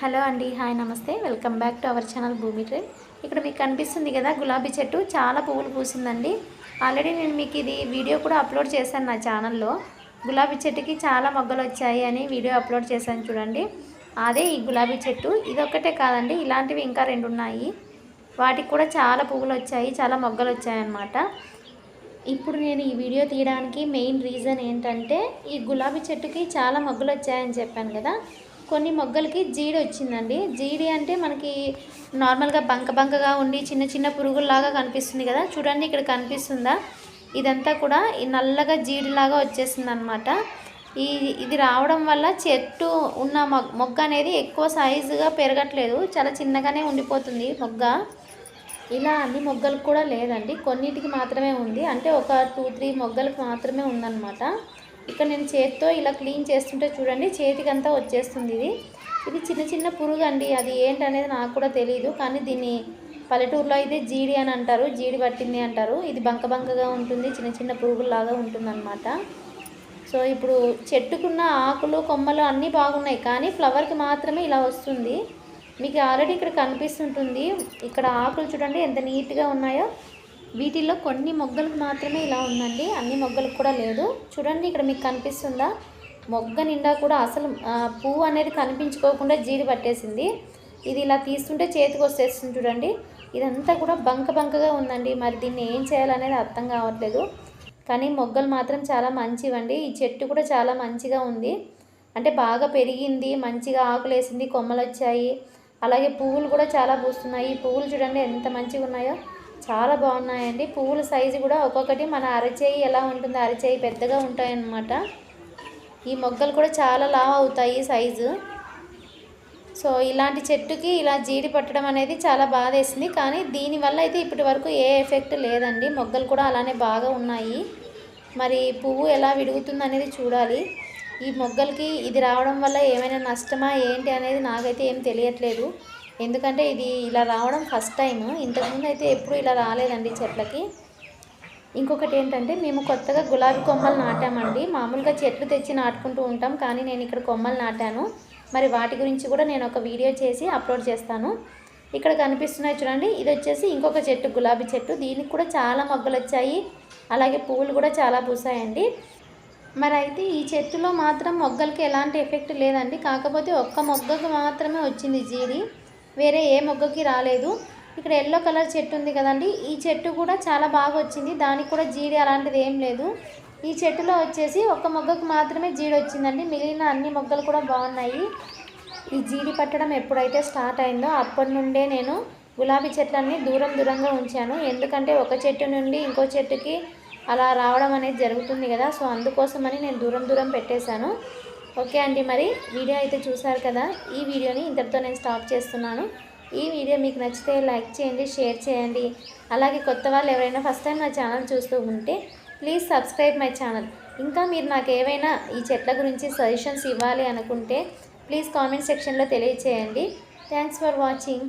Hello అండి hi నమస్తే. Welcome back to our channel భూమి ట్రే ఇక్కడ మీకు కనిపిస్తుంది కదా గులాబీ చెట్టు. చాలా పువ్వులు పూసిందండి. ఆల్రెడీ నేను మీకు ఇది వీడియో కూడా అప్లోడ్ చేశాను నా ఛానల్లో. గులాబీ చెట్టుకి చాలా మొగ్గలు వచ్చాయి అని వీడియో అప్లోడ్ చేశాను చూడండి. అదే ఈ గులాబీ చెట్టు. ఇదొక్కటే కాదండి ఇలాంటివి ఇంకా రెండు ఉన్నాయి వాటికి కూడా చాలా పువ్వులు వచ్చాయి చాలా మొగ్గలు వచ్చాయన్నమాట ఇప్పుడు నేను ఈ వీడియో తీయడానికి మెయిన్ రీజన్ ఏంటంటే ఈ గులాబీ చెట్టుకి చాలా మొగ్గలు వచ్చాయని చెప్పాను కదా. కొన్ని మొగ్గలకి జీడి వచ్చిందండి. జీడి అంటే మనకి నార్మల్గా బంక బంకగా ఉండి చిన్న చిన్న పురుగుల్లాగా కనిపిస్తుంది కదా. చూడండి ఇక్కడ కనిపిస్తుందా? ఇదంతా కూడా ఈ నల్లగా జీడిలాగా వచ్చేసింది అనమాట ఈ ఇది రావడం వల్ల చెట్టు ఉన్న మొగ్- మొగ్గ అనేది ఎక్కువ సైజుగా పెరగట్లేదు. చాలా చిన్నగానే ఉండిపోతుంది మొగ్గ. ఇలా అన్ని మొగ్గలకు కూడా లేదండి. కొన్నిటికి మాత్రమే ఉంది. అంటే ఒక టూ త్రీ మొగ్గలకు మాత్రమే ఉందన్నమాట. ఇక్కడ నేను చేతితో ఇలా క్లీన్ చేస్తుంటే చూడండి చేతికంతా వచ్చేస్తుంది ఇది. ఇది చిన్న చిన్న పురుగు అండి అది ఏంటనేది నాకు కూడా తెలియదు కానీ దీన్ని పల్లెటూరులో అయితే జీడి అని అంటారు జీడి పట్టింది అంటారు. ఇది బంక బంకగా ఉంటుంది చిన్న చిన్న పురుగులాగా ఉంటుందన్నమాట. సో ఇప్పుడు చెట్టుకున్న ఆకులు కొమ్మలు అన్నీ బాగున్నాయి కానీ ఫ్లవర్కి మాత్రమే ఇలా వస్తుంది. మీకు ఆల్రెడీ ఇక్కడ కనిపిస్తుంటుంది ఇక్కడ ఆకులు చూడండి ఎంత నీట్గా ఉన్నాయో. వీటిల్లో కొన్ని మొగ్గలకు మాత్రమే ఇలా ఉందండి. అన్ని మొగ్గలకు కూడా లేదు. చూడండి ఇక్కడ మీకు కనిపిస్తుందా? మొగ్గ నిండా కూడా అసలు పువ్వు అనేది కనిపించుకోకుండా జీడి పట్టేసింది. ఇది ఇలా తీస్తుంటే చేతికి వచ్చేస్తుంది చూడండి. ఇదంతా కూడా బంక బంకగా ఉందండి. మరి దీన్ని ఏం చేయాలనేది అర్థం కావట్లేదు. కానీ మొగ్గలు మాత్రం చాలా మంచివండి. ఈ చెట్టు కూడా చాలా మంచిగా ఉంది. అంటే బాగా పెరిగింది మంచిగా ఆకులు వేసింది కొమ్మలు వచ్చాయి. అలాగే పువ్వులు కూడా చాలా పూస్తున్నాయి. ఈ పువ్వులు చూడండి ఎంత మంచిగా ఉన్నాయో. చాలా బాగున్నాయండి. పువ్వుల సైజు కూడా ఒక్కొక్కటి మన అరచేయి ఎలా ఉంటుందో అరచేయి పెద్దగా ఉంటాయన్నమాట. ఈ మొగ్గలు కూడా చాలా లావ్ అవుతాయి సైజు సో ఇలాంటి చెట్టుకి ఇలా జీడి పట్టడం అనేది చాలా బాధేసింది కానీ దీనివల్ల అయితే ఇప్పటి వరకు ఏ ఎఫెక్ట్ లేదండి. మొగ్గలు కూడా అలానే బాగా ఉన్నాయి. మరి పువ్వు ఎలా విడుగుతుంది అనేది చూడాలి. ఈ మొగ్గలకి ఇది రావడం వల్ల ఏమైనా నష్టమా ఏంటి అనేది నాకైతే ఏం తెలియట్లేదు. ఎందుకంటే ఇది ఇలా రావడం ఫస్ట్ టైం ఇంతకుముందు అయితే ఎప్పుడు ఇలా రాలేదండి చెట్లకి. ఇంకొకటి ఏంటంటే మేము కొత్తగా గులాబీ కొమ్మలు నాటామండి. మామూలుగా చెట్లు తెచ్చి నాటుకుంటూ ఉంటాం కానీ నేను ఇక్కడ కొమ్మలు నాటాను. మరి వాటి గురించి కూడా నేను ఒక వీడియో చేసి అప్లోడ్ చేస్తాను. ఇక్కడ కనిపిస్తున్నాయి చూడండి. ఇది వచ్చేసి ఇంకొక చెట్టు గులాబీ చెట్టు. దీనికి కూడా చాలా మొగ్గలు వచ్చాయి. అలాగే పువ్వులు కూడా చాలా పూసాయండి. మరి అయితే ఈ చెట్టులో మాత్రం మొగ్గలకి ఎలాంటి ఎఫెక్ట్ లేదండి. కాకపోతే ఒక్క మొగ్గకు మాత్రమే వచ్చింది జీడి. వేరే ఏ మొగ్గకి రాలేదు. ఇక్కడ ఎల్లో కలర్ చెట్టు ఉంది కదండి. ఈ చెట్టు కూడా చాలా బాగా వచ్చింది. దానికి కూడా జీడి అలాంటిది ఏం లేదు. ఈ చెట్టులో వచ్చేసి ఒక మొగ్గకు మాత్రమే జీడి వచ్చిందండి. మిగిలిన అన్ని మొగ్గలు కూడా బాగున్నాయి. ఈ జీడి పట్టడం ఎప్పుడైతే స్టార్ట్ అయిందో అప్పటి నుండే నేను గులాబీ చెట్లన్నీ దూరం దూరంగా ఉంచాను. ఎందుకంటే ఒక చెట్టు నుండి ఇంకో చెట్టుకి అలా రావడం అనేది జరుగుతుంది కదా. సో అందుకోసమని నేను దూరం దూరం పెట్టేశాను. ఓకే అండి మరి వీడియో అయితే చూసారు కదా ఈ వీడియోని ఇంతటితో నేను స్టాప్ చేస్తున్నాను. ఈ వీడియో మీకు నచ్చితే లైక్ చేయండి షేర్ చేయండి. అలాగే కొత్త వాళ్ళు ఎవరైనా ఫస్ట్ టైం నా ఛానల్ చూస్తూ ఉంటే ప్లీజ్ సబ్స్క్రైబ్ మై ఛానల్ ఇంకా మీరు నాకు ఏవైనా ఈ చెట్ల గురించి సజెషన్స్ ఇవ్వాలి అనుకుంటే ప్లీజ్ కామెంట్ సెక్షన్లో తెలియచేయండి. Thanks for watching